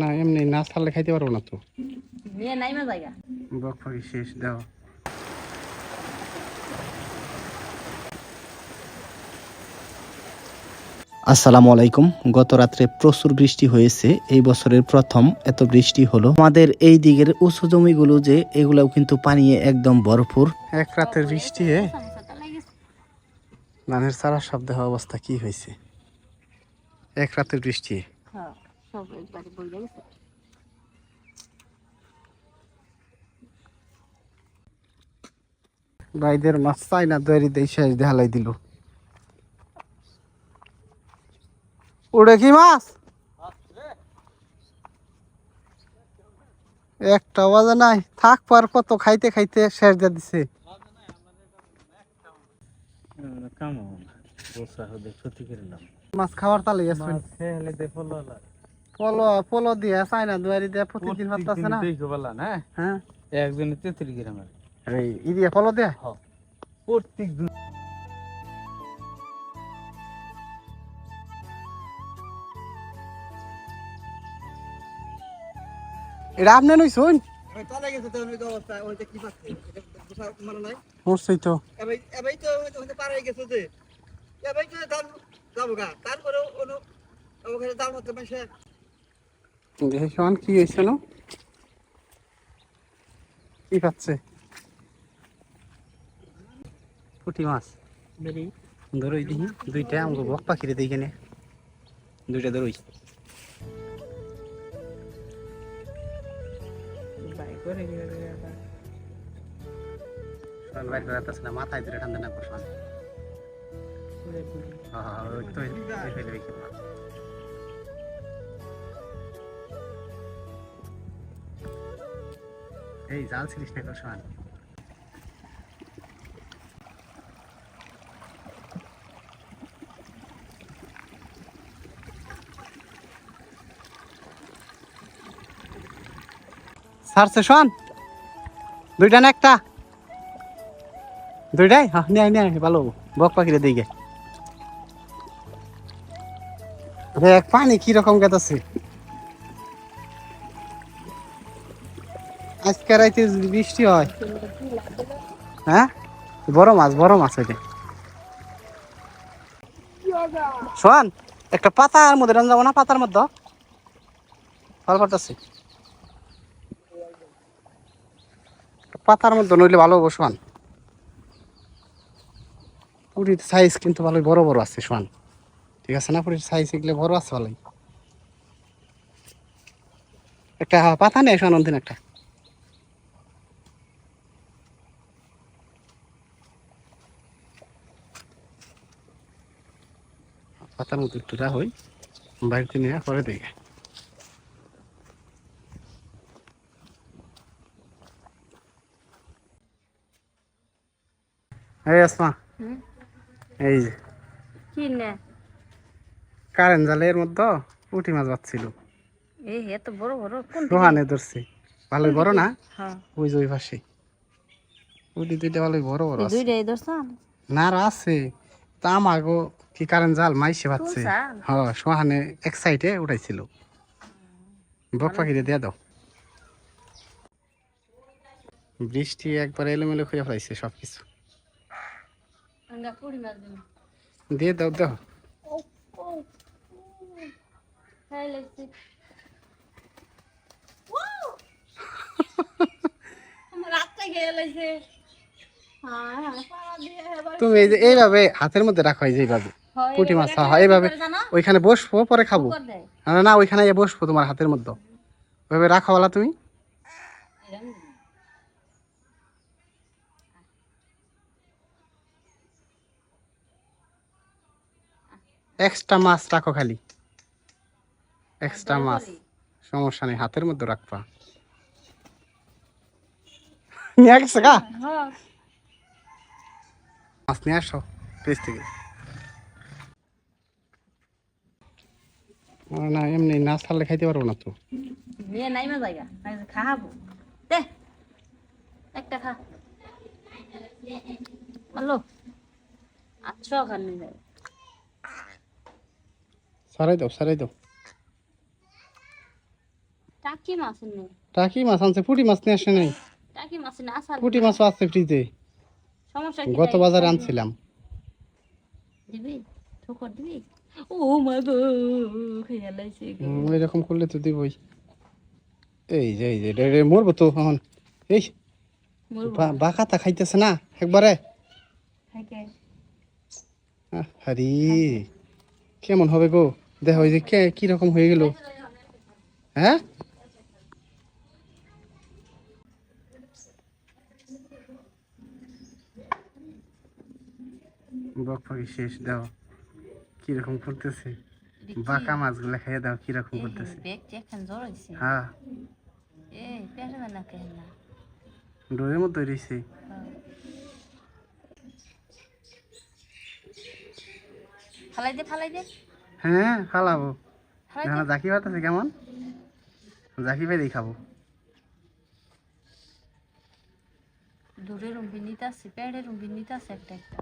না এমনি না ছাড়লে খাইতে পারব না তো। নিয়ে নাই মা জায়গা? বক ফাঁকি শেষ দাও। আসসালামু আলাইকুম। গত রাত্রে প্রচুর বৃষ্টি হয়েছে। এই বছরের প্রথম এত বৃষ্টি হলো। আমাদের এই দিকের উঁচু জমিগুলো যে এগুলাও কিন্তু পানিয়ে একদম ভরপুর। এক রাতের বৃষ্টি ধানের সারা শব্দ হওয়া অবস্থা কি হয়েছে? এক রাতের বৃষ্টি। হ্যাঁ সব একবারে বইলে গেছে। ভাইদের মাছ চাই না দৈরি দেই শেষ দেখালাই দিল। উড়ে কি মাছ? একটা বাজে নাই। থাক পার কত খাইতে খাইতে শেষ দিয়ে দিছে। মাছ খাওয়ার তালে পলো পলো দিয়ে দুয়ারি দিয়ে প্রতিদিন ভাত আছে না? হ্যাঁ। একজনে তেত্রিশ গ্রামের এই ই দিয়ে পলো প্রত্যেক দিন। এটা আপনি নই শুন। কি হয়েছে না কি পাচ্ছে পুঁটি মাছ। ধরোই দিহি দুইটা আমাকে বক পাখিরে দিই কেনে দুইটা ধরোই। মাথায় ধরে ঠান্ডা না করছ এই, জাল ছিলিস না শোন দুইটা না একটা? দুইটাই? হ্যাঁ নিয়ে নিয়ে ভালো বক পাখিরে দিকে। দেখ পানি কীরকম গেতাছে? আজকে রাইতে বৃষ্টি হয় হ্যাঁ? বড় মাছ বড় মাছ ওইটা। শোন, একটা পাতার মধ্যে রান যাব না পাতার মধ্যে? ফল পাতাছে পাতার মধ্যে নইলে ভালো হব শোয়ান পুরীর সাইজ কিন্তু ভালোই বড় বড় আছে শোয়ান ঠিক আছে না পুরীর সাইজ এগুলো বড় আছে ভালোই। একটা পাতা নেই অন্তিন একটা। পাতার মধ্যে একটু যা হই বাড়িতে নিয়ে পরে দেখে। এই আসমা এই যে। কি নে? কারেন্ট জালের মধ্যে পুঁটি মাছ বাচ্ছিল। এই এত বড় বড় কোন সোহানে ধরছে। ভালোই বড় না? হ্যাঁ। ওই যে ওই পাশে। পুঁটি দুইটা ভালোই বড় বড় দুইটাই না আরও আছে। তা আমাগো কি কারেন্ট জাল মাইসে জাল? হ্যাঁ সোহানে এক সাইডে উঠাইছিল। বক পাখিরে দিয়ে দাও। বৃষ্টি একবার এলোমেলো খুঁজে ফেলাইছে মাছ দিন দিয়ে দাও দাও খাই লাগছে আমার রাতটা খেয়ে লাগছে হ্যাঁ পাড়া দিয়ে এবার তুমি এই যে এইভাবে হাতের মধ্যে রাখো এই যে এইভাবে। হয়, পুঁটি মাছ এবার হ্যাঁ এইভাবে ওইখানে বসবো পরে খাব। না না ওইখানে গিয়ে বসবো তোমার হাতের মধ্যে। ওইভাবে রাখো বলা তুমি। এক্সট্রা মাছ রাখো খালি। এক্সট্রা মাছ। সমস্যা নেই হাতের মধ্যে রাখবা। নিয়ে গেছে গা। মাছ নিয়ে আসো থেকে। না এমনি না ছাড়লে খাইতে পারব না তো। নিয়ে নাই মা জায়গা খাব। দে একটা খা। হ্যালো আচ্ছা খান নি যাবে সারাই দাও সারাই দাও। টাকি মাছ নেই টাকি মাছ আনছে পুঁটি মাছ নিয়ে আসে নাই। টাকি মাছ না আসার পুঁটি মাছও আছে ফ্রিজে। সমস্যা কি গত? বাজারে আনছিলাম। দিবি? ঠোকর দিবি? ও মা গো খেয়ে লাইছে গো। করলে তো দিবই। এই যে এই যে রে, মরবো তো এখন। এই বাকাতা খাইতেছে না একবারে। আহ, হারি কেমন হবে গো? দেখো ওই যে কে কীরকম হয়ে গেল? হ্যাঁ? বক পাখি শেষ দাও। কীরকম করতেছে? বাঁকা মাছগুলা খেয়ে দাও কীরকম করতেছে? হ্যাঁ। ডোরের মতো রয়েছে ফালাই দে ফালাই দে। হ্যাঁ খালাবো এখন জাকি ভাত আছে কেমন? জাকি ভাই খাব। দূরে রুম্বি নিতে আসছে পেড়ে রুম্বি নিতে আসছে একটা একটা।